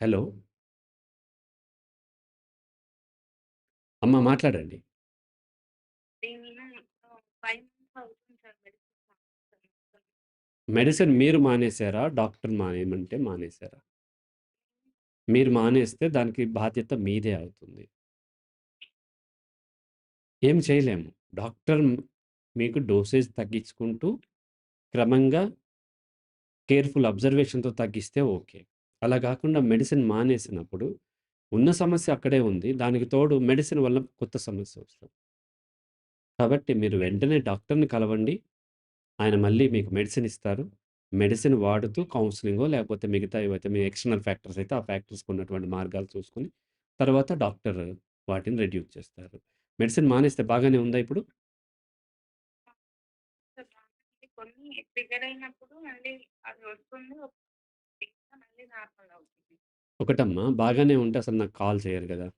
Hello. అమ్మ మాట్లాడండి. నేను ఆహ్, 5 మంత్స్ అవుతుంది సార్ మెడిసిన్ మానేసి. మెడిసిన్ మీరు మానేసారా? డాక్టర్ మానేయమంటే మానేసారా? మీరు మానేస్తే దానికి బాధ్యత మీదే అవుతుంది. ఏం చేయలేము. డాక్టర్ మీకు డోసేజ్ తగ్గించుకుంటూ క్రమంగా కేర్‌ఫుల్ అబ్జర్వేషన్‌తో తగ్గిస్తే ఓకే. అలా కాకుండా మెడిసిన్ మానేసినప్పుడు ఉన్న సమస్య అక్కడే ఉంది. దానికి తోడు మెడిసిన్ వల్ల కొత్త సమస్య వస్తుంది. కాబట్టి మీరు వెంటనే డాక్టర్‌ని కలవండి. ఆయన మళ్ళీ మీకు మెడిసిన్ ఇస్తారు. మెడిసిన్ వాడుతూ కౌన్సిలింగో లేకపోతే మిగతా ఏవైతే మీ ఎక్స్‌టర్నల్ ఫ్యాక్టర్స్ అయితే ఆ ఫ్యాక్టర్స్‌కి ఉన్నటువంటి మార్గాలు చూసుకొని తర్వాత డాక్టర్ వాటిని రెడ్యూస్ చేస్తారు. మెడిసిన్ మానేస్తే బాగానే ఉందా ఇప్పుడు? కొన్ని ట్రిగ్గర్ అయినప్పుడు మళ్ళీ అది వస్తుంది. మిగతా మళ్ళీ నార్మల్ అవుతుంది. ఒకటమ్మా బాగానే ఉంటే అసలు నాకు కాల్ చేయరు కదా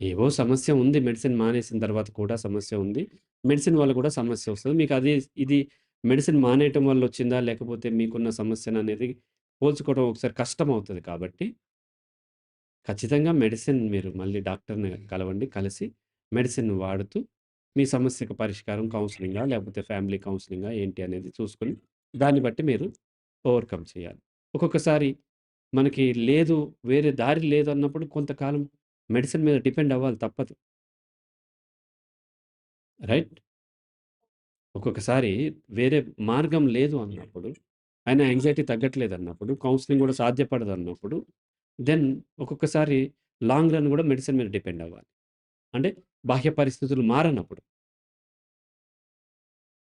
ఏవో సమస్య ఉంది. మెడిసిన్ మానేసిన తర్వాత కూడా సమస్య ఉంది. మెడిసిన్ వల్ల కూడా సమస్య వస్తుంది మీకు అది ఇది మెడిసిన్ మానేయటం వల్ల వచ్చిందా? లేకపోతే మీకున్న సమస్యననేది పోల్చుకోవడం ఒకసారి కష్టం అవుతుంది కాబట్టి ఖచ్చితంగా మెడిసిన్ మీరు మళ్ళీ డాక్టర్‌ని కలవండి. కలిసి మెడిసిన్ వాడుతూ మీ సమస్యకు పరిష్కారం కౌన్సిలింగా లేకపోతే ఫ్యామిలీ కౌన్సిలింగా ఏంటి అనేది చూసుకొని దాన్ని బట్టి మీరు ఓవర్‌కమ్ చేయాలి. ఒక్కొక్కసారి మనకి లేదు వేరే దారి లేదు అన్నప్పుడు కొంతకాలం మెడిసిన్ మీద డిపెండ్ అవ్వాలి తప్పదు. రైట్? ఒక్కొక్కసారి వేరే మార్గం లేదు అన్నప్పుడు, అయినా తగ్గట్లేదు తగ్గట్లేదన్నప్పుడు, కౌన్సెలింగ్ కూడా సాధ్యపడదన్నప్పుడు, దెన్ ఒక్కొక్కసారి లాంగ్ రన్ కూడా మెడిసిన్ మీద డిపెండ్ అవ్వాలి. అంటే బాహ్య పరిస్థితులు మారనప్పుడు.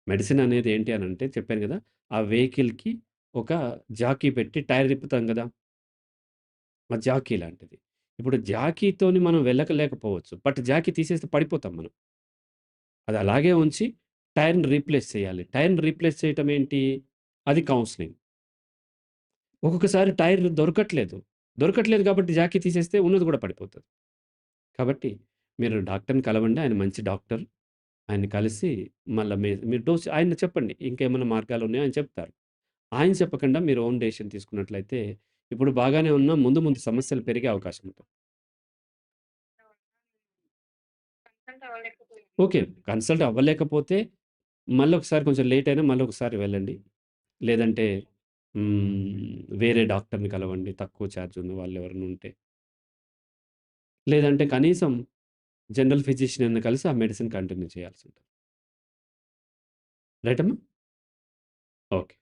మెడిసిన్ అనేది ఏంటి అనంటే చెప్పాను గదా! ఆ వెహికల్‌కి ఒక జాకీ పెట్టి టైర్ తిప్పుతాం కదా ఆ జాకీ లాంటిది. ఇప్పుడు జాకీతోని మనం వెళ్ళకలేకపోవచ్చు. బట్ జాకీ తీసేస్తే పడిపోతాం మనం. అది అలాగే ఉంచి టైర్‌ని రీప్లేస్ చేయాలి. టైర్‌ని రీప్లేస్ చేయటం ఏంటి? అది కౌన్సిలింగ్ ఒక్కొక్కసారి టైర్ దొరకట్లేదు. దొరకట్లేదు కాబట్టి జాకీ తీసేస్తే ఉన్నది కూడా పడిపోతుంది కాబట్టి మీరు డాక్టర్‌ని కలవండి. ఆయన మంచి డాక్టర్. ఆయన్ని కలిసి మళ్ళీ మీ మీరు డోస్ ఆయన చెప్పండి. ఇంకేమైనా మార్గాలు ఉన్నాయో ఆయన చెప్తారు. ఆయన చెప్పకుండా మీరు ఓన్ డెసిషన్ తీసుకున్నట్లయితే ఇప్పుడు బాగానే ఉన్నా ముందు ముందు సమస్యలు పెరిగే అవకాశం ఉంటుంది. ఓకే. కన్సల్ట్ అవ్వలేకపోతే మళ్ళొకసారి కొంచెం లేట్ అయినా మళ్ళొకసారి వెళ్ళండి. లేదంటే. వేరే డాక్టర్‌ని కలవండి. తక్కువ చార్జ్ ఉన్న వాళ్ళెవరైనా ఉంటే. లేదంటే కనీసం జనరల్ ఫిజిషియన్‌ని కలిసి ఆ మెడిసిన్ కంటిన్యూ చేయాల్సుంటది. రైట్ అమ్మా? ఓకే.